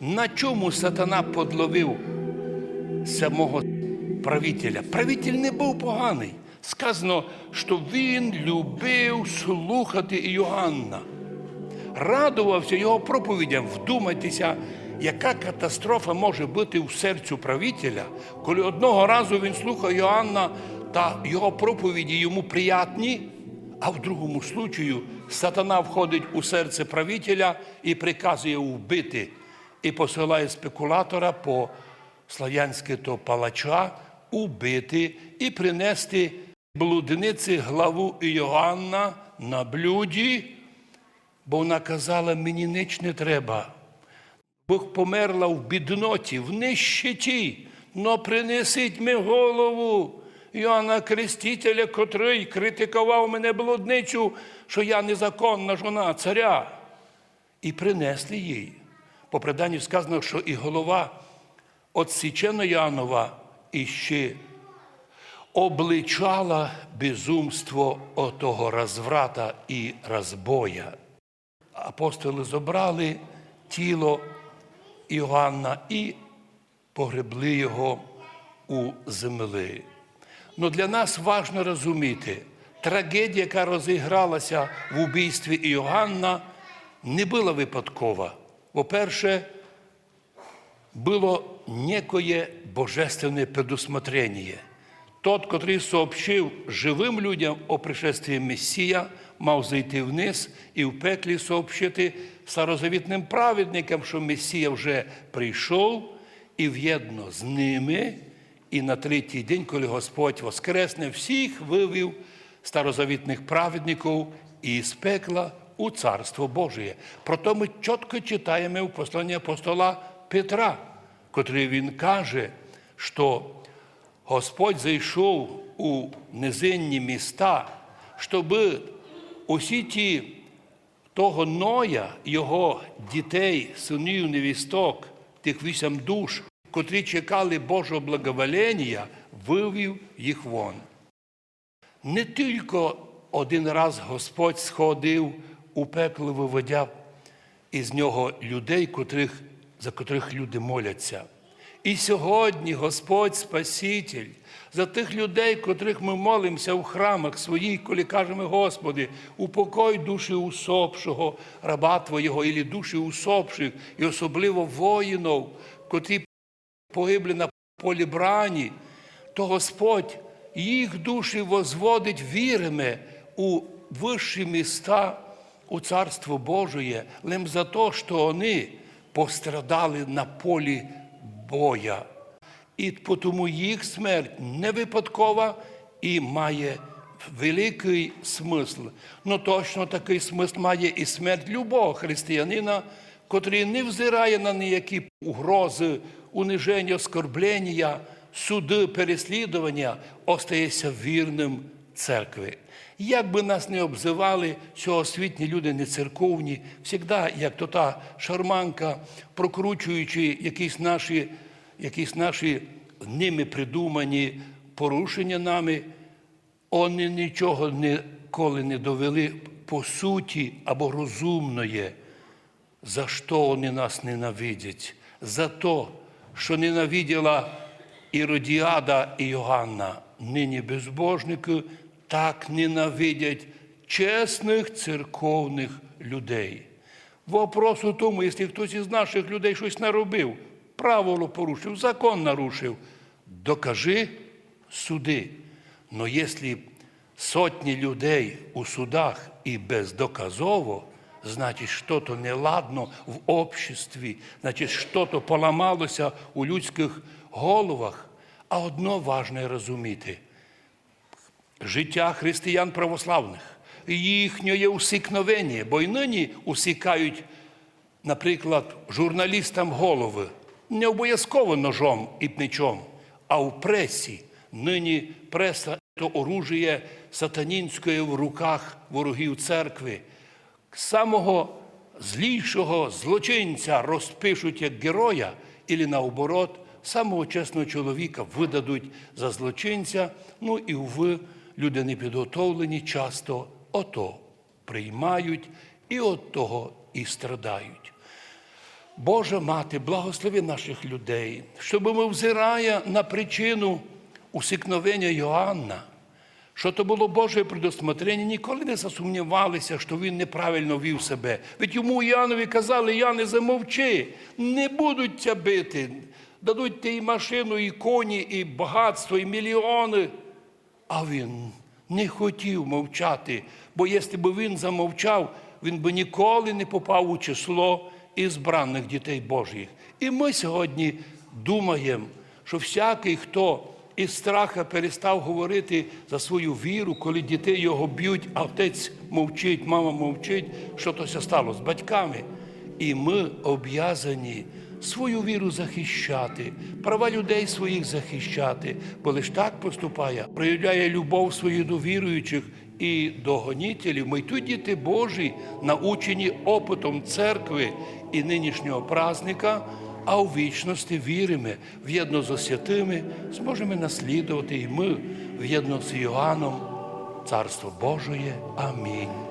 На чому сатана подловив самого правителя? Правитель не був поганий. Сказано, що він любив слухати Іоанна. Радувався його проповідям. Вдумайтеся, яка катастрофа може бути в серцю правителя, коли одного разу він слухає Іоанна та його проповіді йому приятні, а в другому случаю сатана входить у серце правителя і приказує вбити, і посилає спекулятора по слав'янськи то палача убити і принести блудниці главу Іоанна на блюді, бо вона казала, мені ніч не треба. Бог померла в бідноті, в нищеті, но принесіть ми голову Іоанна Крестителя, котрий критикував мене блудницю, що я незаконна жона царя. І принесли їй. По преданню сказано, що і голова отсічена Янова іще обличала безумство отого розврата і розбоя. Апостоли забрали тіло Іоанна і погребли його у землі. Ну для нас важливо розуміти, трагедія, яка розігралася в убійстві Іоанна, не була випадкова. По-перше, было некое божественное предусмотрение. Тот, котрий сообщив живим людям о пришествии Месія, мав зайти вниз і в пеклі сообщити старозавітним праведникам, що Месія вже прийшов і в'єдно з ними. І на третій день, коли Господь воскресне, всіх вивів старозавітних праведників із пекла у Царство Божє. Прото ми чітко читаємо в посланні апостола Петра, котрий він каже, що Господь зайшов у низинні міста, щоб усі ті того Ноя, його дітей, синів, невісток, тих вісім душ, котрі чекали Божого благоволення, вивів їх вон. Не тільки один раз Господь сходив у пекло, виводяв із нього людей, котрих, за котрих люди моляться. І сьогодні Господь Спаситель за тих людей, котрих ми молимося в храмах своїх, коли кажемо, Господи, упокой душі усопшого раба Твоєго, і душі усопших, і особливо воїнів, котрі погибли на полі брані, то Господь їх душі возводить вірами у вищі міста, у Царство Божие, лим за те, що вони пострадали на полі боя. І тому їх смерть не випадкова і має великий смисл. Ну точно такий смисл має і смерть любого християнина, котрий не взирає на ніякі угрози, униження, оскорблення, суди, переслідування, остається вірним церкви. Як би нас не обзивали сьогосвітні люди не церковні, завжди, як то та шарманка, прокручуючи якісь наші, якісь наші ними придумані порушення нами, вони нічого ніколи не довели по суті або розумної. За що вони нас ненавидять? За те, що ненавиділа Іродіада і Йоганна, нині безбожники, так ненавидять чесних церковних людей. Вопрос у тому, якщо хтось із наших людей щось наробив, правило порушив, закон нарушив, докажи суди. Но якщо сотні людей у судах і бездоказово, значить, що-то неладно в обществі, значить, що-то поламалося у людських головах. А одно важне розуміти життя християн православних, їхнє усикновення, бо й нині усікають, наприклад, журналістам голови, не обов'язково ножом і пничом, а в пресі. Нині преса то оружіє сатанінської в руках ворогів церкви. Самого злішого злочинця розпишуть як героя, і наоборот, самого чесного чоловіка видадуть за злочинця. Ну і ви, люди непідготовлені, часто ото приймають і от того і страдають. Божа мати, благослови наших людей, щоб ми, взирая на причину усикновення Йоанна, що то було Боже предусмотрення, ніколи не засумнівалися, що він неправильно вів себе. Ведь йому Іоаннові казали, Яне, замовчи, не будуть тя бити, дадуть ти і машину, і коні, і багатство, і мільйони. А він не хотів мовчати, бо якщо б він замовчав, він би ніколи не попав у число ізбраних дітей Божих. І ми сьогодні думаємо, що всякий, хто із страха перестав говорити за свою віру, коли дітей його б'ють, а отець мовчить, мама мовчить, що то ся стало з батьками. І ми об'язані свою віру захищати, права людей своїх захищати, бо лиш так поступає, проявляє любов свою до віруючих і до гонітелів. Ми тут діти Божі, научені опитом церкви і нинішнього празника, а у вічності віримо, в'єдно з святими, зможемо наслідувати і ми в'єдно з Іоанном Царство Божоє. Амінь.